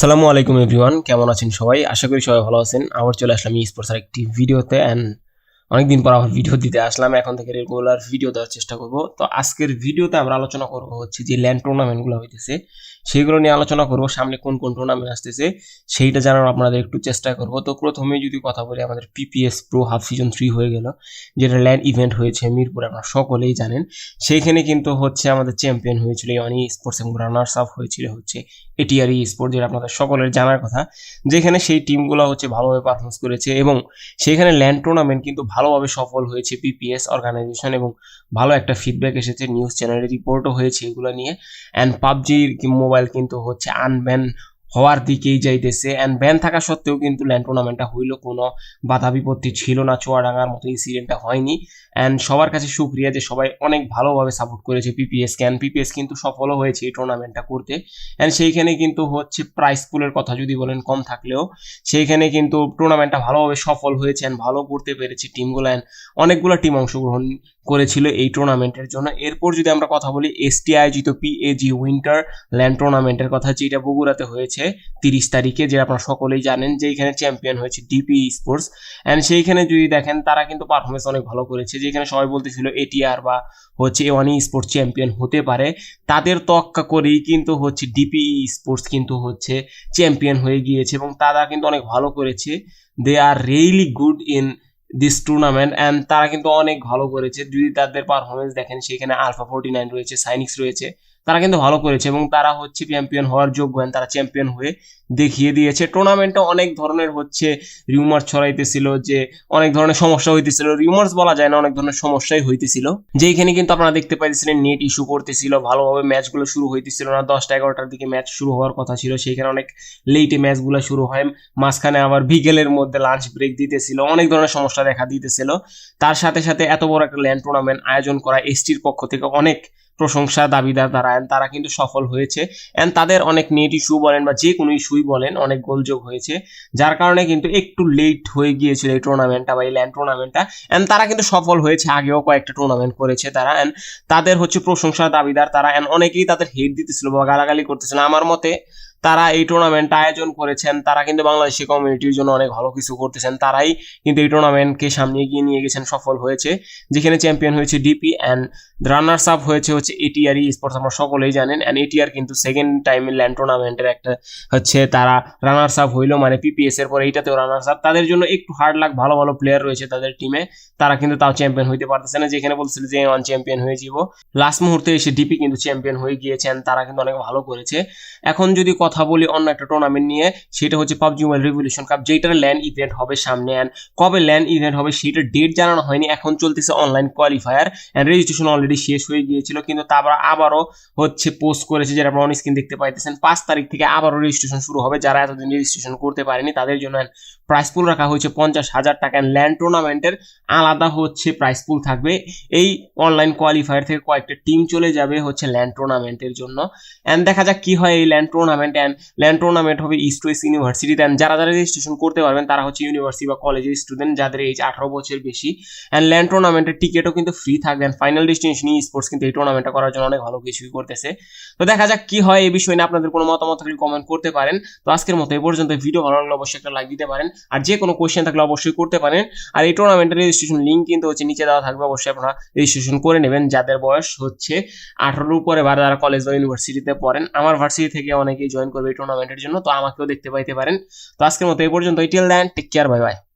আসসালামু আলাইকুম এভরিওয়ান, কেমন আছেন সবাই? আশা করি সবাই ভালো আছেন। আবার চলে আসলাম ই স্পোর্টসের একটি ভিডিওতে অ্যান্ড অনেকদিন পর আবার ভিডিও দিতে আসলাম। এখন থেকে রেগুলার ভিডিও দেওয়ার চেষ্টা করব। তো আজকের ভিডিওতে আমরা আলোচনা করব হচ্ছে যে ল্যান্ড টুর্নামেন্টগুলো হইতেছে। সেগুলো নিয়ে আলোচনা করব, সামনে কোন কোন টুর্নামেন্ট আসতেছে, সেইটা জানার আপনাদের একটু চেষ্টা করব। তো প্রথমে যদি কথা বলি, আমাদের PPS pro half season three হয়ে গেল, যেটা ল্যান্ড ইভেন্ট হয়েছে মিরপুরে, আপনারা সকলেই জানেন। সেইখানে কিন্তু হচ্ছে আমাদের চ্যাম্পিয়ন হয়েছিল ইয়ানি স্পোর্টস এবং রানার্স আপ হয়েছিল হচ্ছে এটিআরই স্পোর্ট যেটা আপনাদের সকলের জানার কথা। যেখানে সেই টিমগুলো হচ্ছে ভালোভাবে পারফরমেন্স করেছে এবং সেখানে ল্যান্ড টুর্নামেন্ট কিন্তু ভালোভাবে সফল হয়েছে পিপিএস অর্গানাইজেশন এবং ভালো একটা ফিডব্যাক এসেছে নিউজ চ্যানেলে রিপোর্টও হয়েছে এগুলো নিয়ে। অ্যান্ড পাবজির মোবাইল কিন্তু হচ্ছে আনব্যান হওয়ার দিকেই যাইতেছে। অ্যান্ড ব্যান থাকা সত্ত্বেও কিন্তু ল্যান্ড টুর্নামেন্টটা হইল কোনো বাধা বিপত্তি ছিল না। চুয়াডাঙ্গার মতো ইনসিডেন্টটা হয়নি। অ্যান্ড সবার কাছে সুক্রিয়া যে সবাই অনেক ভালোভাবে সাপোর্ট করেছে পিপিএস কে। অ্যান্ড পিপিএস কিন্তু সফলও হয়েছে এই টুর্নামেন্টটা করতে। অ্যান্ড সেইখানে কিন্তু হচ্ছে প্রাইস পুলের কথা যদি বলেন কম থাকলেও, সেইখানে কিন্তু টুর্নামেন্টটা ভালোভাবে সফল হয়েছে অ্যান্ড ভালো করতে পেরেছে টিমগুলো অ্যান্ড অনেকগুলো টিম অংশগ্রহণ করেছিল এই টুর্নামেন্টের জন্য। এরপর যদি আমরা কথা বলি এসটি আয়োজিত পিএজি উইন্টার ল্যান্ড টুর্নামেন্টের কথা, যেটা বগুড়াতে হয়েছে। তিরিশ তারিখে যে আপনারা সকলেই জানেন যে এখানে চ্যাম্পিয়ন হয়েছে ডিপি স্পোর্টস অ্যান্ড সেইখানে যদি দেখেন, তারা কিন্তু পারফরমেন্স অনেক ভালো করেছে। যেখানে সবাই বলতেছিল এটিআর বা হচ্ছে ওয়ানি স্পোর্টস চ্যাম্পিয়ন হতে পারে। তাদের তক্কা করেই কিন্তু হচ্ছে ডিপি স্পোর্টস কিন্তু হচ্ছে চ্যাম্পিয়ন হয়ে গিয়েছে এবং তারা কিন্তু অনেক ভালো করেছে। They are really good in this tournament and তারা কিন্তু অনেক ভালো করেছে। যদি তাদের পারফরমেন্স দেখেন, সেখানে আলফা ফোর্টি নাইন রয়েছে, সাইনিক্স রয়েছে। তারা কিন্তু ভালো করেছে এবং তারা হচ্ছে চ্যাম্পিয়ন হওয়ার যোগ্য তারা চ্যাম্পিয়ন হয়ে দেখিয়ে দিয়েছে। টুর্নামেন্টে অনেক ধরনের হচ্ছে রিউমার ছড়াইতেছিল যে অনেক ধরনের সমস্যা হইতেছিল। রিউমার্স বলা যায় না, অনেক ধরনের সমস্যাই হইতেছিল। যেখানে কিন্তু আপনারা দেখতে পাইতেছিলেন নেট ইস্যু করতেছিল, ভালোভাবে ম্যাচগুলো শুরু হইতেছিল না। দশটা এগারোটার দিকে ম্যাচ শুরু হওয়ার কথা ছিল, সেইখানে অনেক লেটে ম্যাচগুলো শুরু হয়। মাঝখানে আবার বিকেলের মধ্যে লাঞ্চ ব্রেক দিতেছিল, অনেক ধরনের সমস্যা দেখা দিতেছিল। তার সাথে সাথে এত বড় একটা ল্যান্ড টুর্নামেন্ট আয়োজন করা এসটির পক্ষ থেকে অনেক প্রশংসা, দাবিদার তারা অ্যান্ড তারা কিন্তু সফল হয়েছে। অ্যান্ড তাদের অনেক নেট ইস্যু বলেন বা যে কোনো ইস্যুই বলেন, অনেক গোলযোগ হয়েছে। যার কারণে কিন্তু একটু লেট হয়ে গিয়েছিল এই টুর্নামেন্টটা বা এই ল্যান্ড টুর্নামেন্টটা অ্যান্ড তারা কিন্তু সফল হয়েছে, আগেও কয়েকটা টুর্নামেন্ট করেছে তারা। অ্যান্ড তাদের হচ্ছে প্রশংসা, দাবিদার তারা। অ্যান্ড অনেকেই তাদের হেড দিতেছিল বা গালাগালি করতেছিল। আমার মতে তারা এই টুর্নামেন্ট আয়োজন করেছেন। তারা কিন্তু বাংলাদেশি কমিউনিটির জন্য অনেক ভালো কিছু করতেছেন। তারাই কিন্তু এই টুর্নামেন্টকে সামনে এগিয়ে নিয়ে গেছেন, সফল হয়েছে। যেখানে চ্যাম্পিয়ন হয়েছে ডিপি অ্যান্ড রানার্স আপ হয়েছে হচ্ছে এটিআরই স্পোর্টস আমরা সকলেই জানেন। অ্যান্ড এটিআর কিন্তু সেকেন্ড টাইম ল্যান্ড টুর্নামেন্টের একটা হচ্ছে তারা রানার্স আপ হইল। মানে পিপিএস এর পরে এইটাতেও রানার্স আপ তাদের জন্য একটু হার্ড লাগ ভালো ভালো প্লেয়ার রয়েছে তাদের টিমে তারা কিন্তু তাও চ্যাম্পিয়ন হইতে পারতেছে না। যেখানে বলছিল যে ওয়ান চ্যাম্পিয়ন হয়ে যাব। লাস্ট মুহূর্তে এসে ডিপি কিন্তু চ্যাম্পিয়ন হয়ে গিয়েছেন। তারা কিন্তু অনেক ভালো করেছে। এখন যদি কথা বলি অন্য একটা টুর্নামেন্ট নিয়ে, সেটা হচ্ছে পাবজি মোবাইল রিভলিউশন কাপ যেটার ল্যান্ড ইভেন্ট হবে সামনে অ্যান্ড কবে ল্যান্ড ইভেন্ট হবে সেটার ডেট জানানো হয়নি, এখন চলতেছে online qualifier and registration already শেষ হয়ে গিয়েছিল, কিন্তু তারপর আবারও হচ্ছে পোস্ট করেছে, যেটা আপনারা অন স্ক্রিন দেখতে পাইতেছেন। পাঁচ তারিখ থেকে আবারও রেজিস্ট্রেশন শুরু হবে, যারা এতদিন রেজিস্ট্রেশন করতে পারেনি তাদের জন্য প্রাইস পুল রাখা হয়েছে পঞ্চাশ হাজার টাকা ল্যান্ড টুর্নামেন্টের আলাদা হচ্ছে প্রাইস পুল থাকবে। এই অনলাইন কোয়ালিফায়ার থেকে কয়েকটা টিম চলে যাবে হচ্ছে ল্যান্ড টুর্নামেন্টের জন্য। অ্যান্ড দেখা যাক কি হয় এই LAN tournament and LAN tournament হবে ইস্ট ওয়েস্ট ইউনিভার্সিটিতে অ্যান্ড যারা যারা রেজিস্ট্রেশন করতে পারবেন, তারা হচ্ছে ইউনিভার্সিটি বা কলেজের স্টুডেন্ট যাদের এইজ আঠারো বছর বেশি। অ্যান্ড ল্যান্ড টুর্নামেন্টের টিকিটও কিন্তু ফ্রি থাকবে। অ্যান্ড ফাইনাল ডেস্টিনেশন স্পোর্টস কিন্তু এই টুর্নামেন্টটা করার জন্য অনেক ভালো কিছুই করতেছে। তো দেখা যাক কি হয় এই বিষয় আপনাদের কোনো মতামত থাকলে কমেন্ট করতে পারেন। তো আজকের মতো এই পর্যন্ত। ভিডিও ভালো লাগলে অবশ্যই একটা লাইক দিতে পারেন। আর যে কোনো কোয়েশ্চেন থাকলে অবশ্যই করতে পারেন। আর এই টুর্নামেন্টের রেজিস্ট্রেশন লিঙ্ক কিন্তু হচ্ছে নিচে দেওয়া থাকবে। অবশ্যই আপনারা রেজিস্ট্রেশন করে নেবেন। যাদের বয়স হচ্ছে আঠারোর উপরে বা যারা কলেজ বা ইউনিভার্সিটিতে পড়েন। আমার ভার্সিটি থেকে অনেকেই জয়েন করবে এই টুর্নামেন্টের জন্য, তো আমাকেও দেখতে পাইতে পারেন। তো আজকের মতো এই পর্যন্ত till then take care bye bye